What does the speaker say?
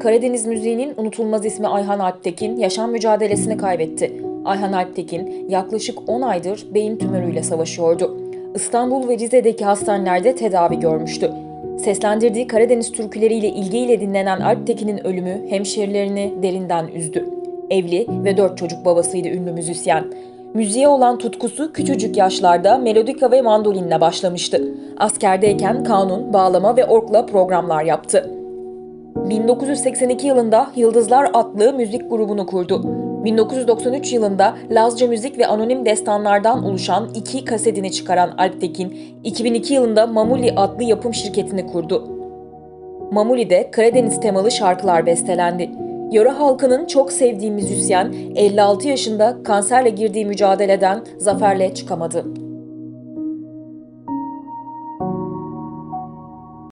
Karadeniz müziğinin unutulmaz ismi Ayhan Alptekin yaşam mücadelesini kaybetti. Ayhan Alptekin yaklaşık 10 aydır beyin tümörüyle savaşıyordu. İstanbul ve Rize'deki hastanelerde tedavi görmüştü. Seslendirdiği Karadeniz türküleriyle ilgiyle dinlenen Alptekin'in ölümü hemşerilerini derinden üzdü. Evli ve dört çocuk babasıydı ünlü müzisyen. Müziğe olan tutkusu küçücük yaşlarda melodika ve mandolinle başlamıştı. Askerdeyken kanun, bağlama ve orkla programlar yaptı. 1982 yılında Yıldızlar adlı müzik grubunu kurdu. 1993 yılında Lazca Müzik ve Anonim Destanlardan oluşan iki kasetini çıkaran Alptekin, 2002 yılında Mamuli adlı yapım şirketini kurdu. Mamuli'de Karadeniz temalı şarkılar bestelendi. Yöre halkının çok sevdiği müzisyen 56 yaşında kanserle girdiği mücadeleden zaferle çıkamadı.